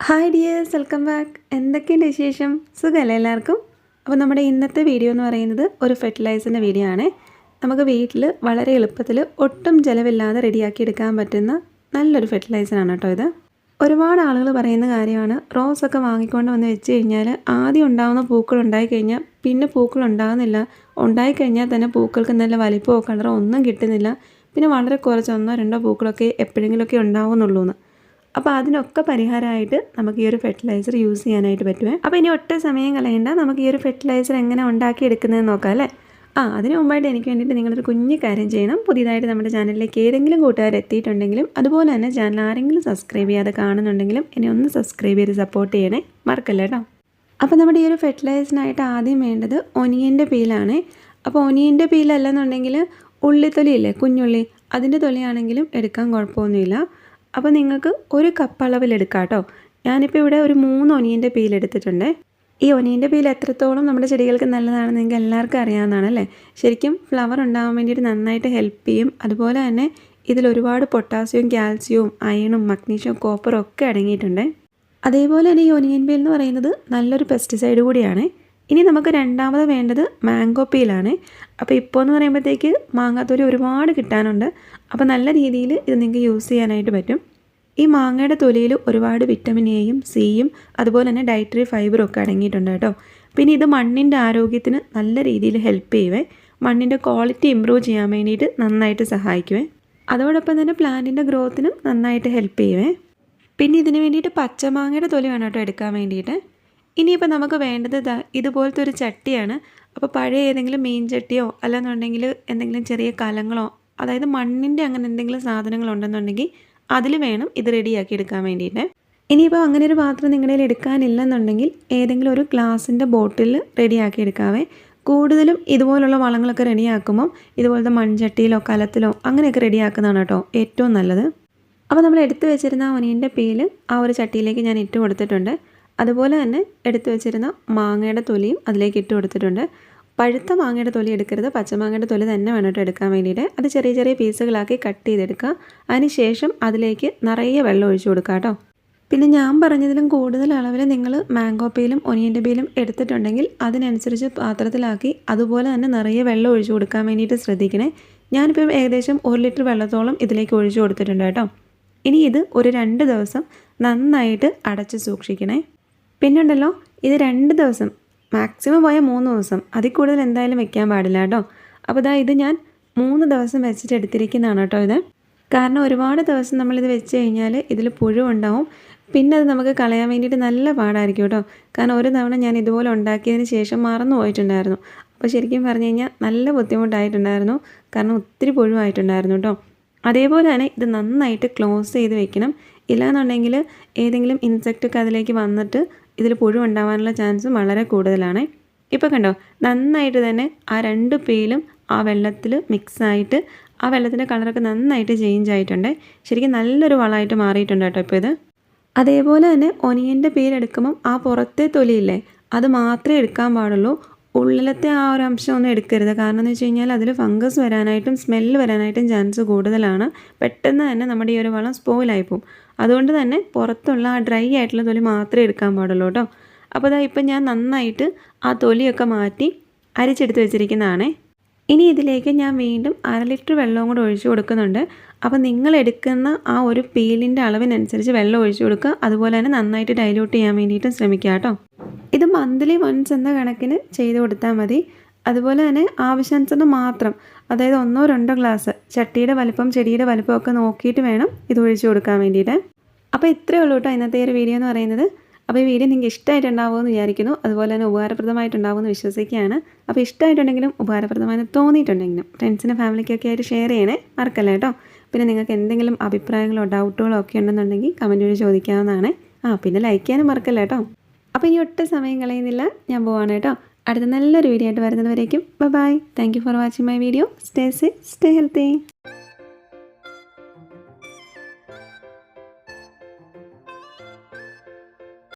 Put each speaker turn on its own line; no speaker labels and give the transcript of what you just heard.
Hi dears welcome back എന്തൊക്കെയുണ്ട് വിശേഷം? സുഖമല്ലേ എല്ലാവർക്കും? അപ്പോൾ നമ്മുടെ ഇന്നത്തെ വീഡിയോ എന്ന് പറയുന്നത് ഒരു ഫെർട്ടിലൈസറിന്റെ വീഡിയോ ആണ്. നമുക്ക് വീട്ടിൽ വളരെ എളുപ്പത്തിൽ ഒട്ടും ചിലവില്ലാതെ റെഡിയാക്കി എടുക്കാൻ പറ്റുന്ന നല്ലൊരു ഫെർട്ടിലൈസറാണ് കേട്ടോ ഇത്. ഒരുപാട് ആളുകൾ പറയുന്ന കാര്യമാണ് റോസ് ഒക്കെ വാങ്ങിക്കൊണ്ട് വന്ന് വെച്ച് കഴിഞ്ഞാൽ ആദ്യം ഉണ്ടാകുന്ന പൂക്കൾ ഉണ്ടായിക്കഴിഞ്ഞാൽ പിന്നെ പൂക്കൾ ഉണ്ടാകുന്നില്ല. ഉണ്ടായിക്കഴിഞ്ഞാൽ തന്നെ പൂക്കൾക്ക് നല്ല വലിപ്പമോ കളറോ ഒന്നും കിട്ടുന്നില്ല. പിന്നെ വളരെ കുറച്ച് ഒന്നോ രണ്ടോ പൂക്കളൊക്കെ എപ്പോഴെങ്കിലുമൊക്കെ ഉണ്ടാവുന്നുള്ളൂ എന്ന് അപ്പോൾ അതിനൊക്കെ പരിഹാരമായിട്ട് നമുക്ക് ഈ ഒരു ഫെർട്ടിലൈസർ യൂസ് ചെയ്യാനായിട്ട് പറ്റുമേ അപ്പോൾ ഇനി ഒട്ടും സമയം കളയണ്ട. നമുക്ക് ഈ ഒരു ഫെർട്ടിലൈസർ എങ്ങനെ ഉണ്ടാക്കി എടുക്കുന്നതെന്ന് നോക്കാം അല്ലേ? ആ അതിന് മുമ്പായിട്ട് എനിക്ക് വേണ്ടിയിട്ട് നിങ്ങളൊരു കുഞ്ഞു കാര്യം ചെയ്യണം. പുതിയതായിട്ട് നമ്മുടെ ചാനലിലേക്ക് ഏതെങ്കിലും കൂട്ടുകാർ എത്തിയിട്ടുണ്ടെങ്കിലും അതുപോലെ തന്നെ ചാനൽ ആരെങ്കിലും സബ്സ്ക്രൈബ് ചെയ്യാതെ കാണുന്നുണ്ടെങ്കിലും എന്നെ ഒന്ന് സബ്സ്ക്രൈബ് ചെയ്ത് സപ്പോർട്ട് ചെയ്യണേ. മറക്കല്ല കേട്ടോ അപ്പോൾ നമ്മുടെ ഈ ഒരു ഫെർട്ടിലൈസറിനായിട്ട് ആദ്യം വേണ്ടത് ഒനിയന്റെ പീലാണ്. അപ്പോൾ ഒനിയന്റെ പീലല്ലെന്നുണ്ടെങ്കിൽ ഉള്ളിത്തൊലിയില്ലേ കുഞ്ഞുള്ളി. അതിന്റെ തൊലിയാണെങ്കിലും എടുക്കാൻ കുഴപ്പമൊന്നുമില്ല. അപ്പോൾ നിങ്ങൾക്ക് ഒരു കപ്പ് അളവിൽ എടുക്കാം കേട്ടോ. ഞാനിപ്പോൾ ഇവിടെ ഒരു മൂന്ന് ഒനിയന്റെ പീലെടുത്തിട്ടുണ്ട് ഈ ഒനിയന്റെ പീൽ എത്രത്തോളം നമ്മുടെ ചെടികൾക്ക് നല്ലതാണെന്ന് നിങ്ങൾക്ക് എല്ലാവർക്കും അറിയാവുന്നതാണ് അല്ലേ? ശരിക്കും ഫ്ലവർ ഉണ്ടാകാൻ വേണ്ടിയിട്ട് നന്നായിട്ട് ഹെൽപ്പ് ചെയ്യും. അതുപോലെ തന്നെ ഇതിൽ ഒരുപാട് പൊട്ടാസ്യവും കാൽസ്യവും അയണും മഗ്നീഷ്യവും കോപ്പറും ഒക്കെ അടങ്ങിയിട്ടുണ്ട്. അതേപോലെ തന്നെ ഈ ഒനിയൻ പീൽ എന്ന് പറയുന്നത് നല്ലൊരു പെസ്റ്റിസൈഡ് കൂടിയാണ്. ഇനി നമുക്ക് രണ്ടാമത് വേണ്ടത് മാംഗോ പീലാണ് അപ്പോൾ ഇപ്പോൾ എന്ന് പറയുമ്പോഴത്തേക്ക് മാങ്ങാത്തൊലി ഒരുപാട് കിട്ടാനുണ്ട്. അപ്പോൾ നല്ല രീതിയിൽ ഇത് നിങ്ങൾക്ക് യൂസ് ചെയ്യാനായിട്ട് പറ്റും. ഈ മാങ്ങയുടെ തൊലിയിൽ ഒരുപാട് വിറ്റമിൻ എയും സിയും അതുപോലെ തന്നെ ഡയറ്ററി ഫൈബറും ഒക്കെ അടങ്ങിയിട്ടുണ്ട് കേട്ടോ. പിന്നെ ഇത് മണ്ണിന്റെ ആരോഗ്യത്തിന് നല്ല രീതിയിൽ ഹെൽപ്പ് ചെയ്യുവേ. മണ്ണിന്റെ ക്വാളിറ്റി ഇമ്പ്രൂവ് ചെയ്യാൻ വേണ്ടിയിട്ട് നന്നായിട്ട് സഹായിക്കുവേ. അതോടൊപ്പം തന്നെ പ്ലാന്റിന്റെ ഗ്രോത്തിനും നന്നായിട്ട് ഹെൽപ്പ് ചെയ്യുവേ. പിന്നെ ഇതിന് വേണ്ടിയിട്ട് പച്ചമാങ്ങയുടെ തൊലി വേണം കേട്ടോ എടുക്കാൻ വേണ്ടിയിട്ട്. ഇനിയിപ്പോൾ നമുക്ക് വേണ്ടത് ഇതാ ഇതുപോലത്തെ ഒരു ചട്ടിയാണ്. അപ്പോൾ പഴയ ഏതെങ്കിലും മീൻ ചട്ടിയോ അല്ലെന്നുണ്ടെങ്കിൽ എന്തെങ്കിലും ചെറിയ കലങ്ങളോ അതായത് മണ്ണിന്റെ അങ്ങനെ എന്തെങ്കിലും സാധനങ്ങളുണ്ടെന്നുണ്ടെങ്കിൽ അതിൽ വേണം ഇത് റെഡിയാക്കി എടുക്കാൻ വേണ്ടിയിട്ട്. ഇനിയിപ്പോൾ അങ്ങനെ ഒരു പാത്രം നിങ്ങളുടെ എടുക്കാനില്ലെന്നുണ്ടെങ്കിൽ ഏതെങ്കിലും ഒരു ഗ്ലാസിന്റെ ബോട്ടിൽ റെഡിയാക്കി എടുക്കാവേ. കൂടുതലും ഇതുപോലുള്ള വളങ്ങളൊക്കെ റെഡിയാക്കുമ്പം ഇതുപോലത്തെ മൺചട്ടിയിലോ കലത്തിലോ അങ്ങനെയൊക്കെ റെഡിയാക്കുന്നതാണ് കേട്ടോ ഏറ്റവും നല്ലത്. അപ്പോൾ നമ്മൾ എടുത്തു വെച്ചിരുന്ന ഒനിയന്റെ പേൽ ആ ഒരു ചട്ടിയിലേക്ക് ഞാൻ ഇട്ട് കൊടുത്തിട്ടുണ്ട്. അതുപോലെ തന്നെ എടുത്തു വെച്ചിരുന്ന മാങ്ങയുടെ തൊലിയും അതിലേക്ക് ഇട്ട് കൊടുത്തിട്ടുണ്ട്. പഴുത്ത മാങ്ങയുടെ തൊലി എടുക്കരുത്. പച്ചമാങ്ങയുടെ തൊലി തന്നെ വേണം എടുക്കാൻ വേണ്ടിയിട്ട്. അത് ചെറിയ ചെറിയ പീസുകളാക്കി കട്ട് ചെയ്തെടുക്കുക. അതിനുശേഷം അതിലേക്ക് നിറയെ വെള്ളം ഒഴിച്ചു കൊടുക്കുക കേട്ടോ. പിന്നെ ഞാൻ പറഞ്ഞതിലും കൂടുതൽ അളവിൽ നിങ്ങൾ മാംഗോ പേലും ഒനിയന്റെ പേലും എടുത്തിട്ടുണ്ടെങ്കിൽ അതിനനുസരിച്ച് പാത്രത്തിലാക്കി അതുപോലെ തന്നെ നിറയെ വെള്ളം ഒഴിച്ചു കൊടുക്കാൻ വേണ്ടിയിട്ട് ശ്രദ്ധിക്കണേ. ഞാനിപ്പം ഏകദേശം ഒരു ലിറ്റർ വെള്ളത്തോളം ഇതിലേക്ക് ഒഴിച്ചു കൊടുത്തിട്ടുണ്ട് കേട്ടോ. ഇനി ഇത് ഒരു രണ്ട് ദിവസം നന്നായിട്ട് അടച്ച് സൂക്ഷിക്കണേ. പിന്നുണ്ടല്ലോ ഇത് രണ്ട് ദിവസം മാക്സിമം പോയാൽ മൂന്ന് ദിവസം. അതിൽ കൂടുതൽ എന്തായാലും വെക്കാൻ പാടില്ല കേട്ടോ. അപ്പോൾ ഇതാ ഇത് ഞാൻ മൂന്ന് ദിവസം വെച്ചിട്ട് എടുത്തിരിക്കുന്നതാണ് കേട്ടോ ഇത്. കാരണം ഒരുപാട് ദിവസം നമ്മളിത് വെച്ച് കഴിഞ്ഞാൽ ഇതിൽ പുഴു ഉണ്ടാവും. പിന്നെ അത് നമുക്ക് കളയാൻ വേണ്ടിയിട്ട് നല്ല പാടായിരിക്കും കേട്ടോ. കാരണം ഒരു തവണ ഞാൻ ഇതുപോലെ ഉണ്ടാക്കിയതിന് ശേഷം മറന്നു പോയിട്ടുണ്ടായിരുന്നു. അപ്പോൾ ശരിക്കും പറഞ്ഞു കഴിഞ്ഞാൽ നല്ല ബുദ്ധിമുട്ടായിട്ടുണ്ടായിരുന്നു. കാരണം ഒത്തിരി പുഴുവായിട്ടുണ്ടായിരുന്നു കേട്ടോ. അതേപോലെ തന്നെ ഇത് നന്നായിട്ട് ക്ലോസ് ചെയ്ത് വെക്കണം. ഇല്ലാന്നുണ്ടെങ്കിൽ ഏതെങ്കിലും ഇൻസെക്റ്റൊക്കെ അതിലേക്ക് വന്നിട്ട് ഇതിൽ പുഴു ഉണ്ടാവാനുള്ള ചാൻസും വളരെ കൂടുതലാണ്. ഇപ്പോൾ കണ്ടോ നന്നായിട്ട് തന്നെ ആ രണ്ട് പേലും ആ വെള്ളത്തിൽ മിക്സായിട്ട് ആ വെള്ളത്തിന്റെ കളറൊക്കെ നന്നായിട്ട് ചേഞ്ച് ആയിട്ടുണ്ട്. ശരിക്കും നല്ലൊരു വളമായിട്ട് മാറിയിട്ടുണ്ട് കേട്ടോ ഇപ്പോൾ ഇത്. അതേപോലെ തന്നെ ഒനിയന്റെ പേരെടുക്കുമ്പം ആ പുറത്തെ തൊലിയില്ലേ അത് മാത്രമേ എടുക്കാൻ പാടുള്ളൂ. ഉള്ളിലത്തെ ആ ഒരു അംശം ഒന്നും എടുക്കരുത്. കാരണം എന്ന് വെച്ച് കഴിഞ്ഞാൽ അതിൽ ഫംഗസ് വരാനായിട്ടും സ്മെല്ല് വരാനായിട്ടും ചാൻസ് കൂടുതലാണ്. പെട്ടെന്ന് തന്നെ നമ്മുടെ ഈ ഒരു വളം സ്പോയിലായി പോകും അതുകൊണ്ട് തന്നെ പുറത്തുള്ള ആ ഡ്രൈ ആയിട്ടുള്ള തൊലി മാത്രമേ എടുക്കാൻ പാടുള്ളൂ കേട്ടോ. അപ്പോൾ അതാ ഇപ്പം ഞാൻ നന്നായിട്ട് ആ തൊലിയൊക്കെ മാറ്റി അരിച്ചെടുത്ത് വെച്ചിരിക്കുന്നതാണേ. ഇനി ഇതിലേക്ക് ഞാൻ വീണ്ടും അര ലിറ്റർ വെള്ളവും കൂടെ ഒഴിച്ചു കൊടുക്കുന്നുണ്ട്. അപ്പോൾ നിങ്ങൾ എടുക്കുന്ന ആ ഒരു പീലിന്റെ അളവിനനുസരിച്ച് വെള്ളം ഒഴിച്ചു കൊടുക്കുക. അതുപോലെ തന്നെ നന്നായിട്ട് ഡൈലൂട്ട് ചെയ്യാൻ വേണ്ടിയിട്ടും ശ്രമിക്കുക കേട്ടോ. ഇത് മന്ത്ലി വൺസ് എന്ന കണക്കിന് ചെയ്ത് കൊടുത്താൽ മതി. അതുപോലെ തന്നെ ആവശ്യാനുസരണം മാത്രം. അതായത് ഒന്നോ രണ്ടോ ഗ്ലാസ്. ചട്ടിയുടെ വലിപ്പം ചെടിയുടെ വലിപ്പമൊക്കെ നോക്കിയിട്ട് വേണം ഇത് ഒഴിച്ചു കൊടുക്കാൻ വേണ്ടിയിട്ട്. അപ്പോൾ ഇത്രയേ ഉള്ളൂ കേട്ടോ ഇന്നത്തെ ഒരു വീഡിയോ എന്ന് പറയുന്നത്. അപ്പോൾ ഈ വീഡിയോ നിങ്ങൾക്ക് ഇഷ്ടമായിട്ടുണ്ടാവുമെന്ന് വിചാരിക്കുന്നു. അതുപോലെ തന്നെ ഉപകാരപ്രദമായിട്ടുണ്ടാവുമെന്ന് വിശ്വസിക്കുകയാണ്. അപ്പോൾ ഇഷ്ടമായിട്ടുണ്ടെങ്കിലും ഉപകാരപ്രദമായി തോന്നിയിട്ടുണ്ടെങ്കിലും ഫ്രണ്ട്സിനും ഫാമിലിക്കൊക്കെ ആയിട്ട് ഷെയർ ചെയ്യണേ മറക്കല്ല കേട്ടോ. പിന്നെ നിങ്ങൾക്ക് എന്തെങ്കിലും അഭിപ്രായങ്ങളോ ഡൗട്ടുകളോ ഒക്കെ ഉണ്ടെന്നുണ്ടെങ്കിൽ കമന്റ് വഴി ചോദിക്കാവുന്നതാണ്. ആ പിന്നെ ലൈക്ക് ചെയ്യാനും മറക്കല്ല കേട്ടോ. അപ്പോൾ ഇനി ഒട്ടും സമയം കളയുന്നില്ല. ഞാൻ പോവാണ് കേട്ടോ. അടുത്ത നല്ലൊരു വീഡിയോ ആയിട്ട് വരുന്നതുവരേക്കും. Bye bye thank you for watching my video stay safe stay healthy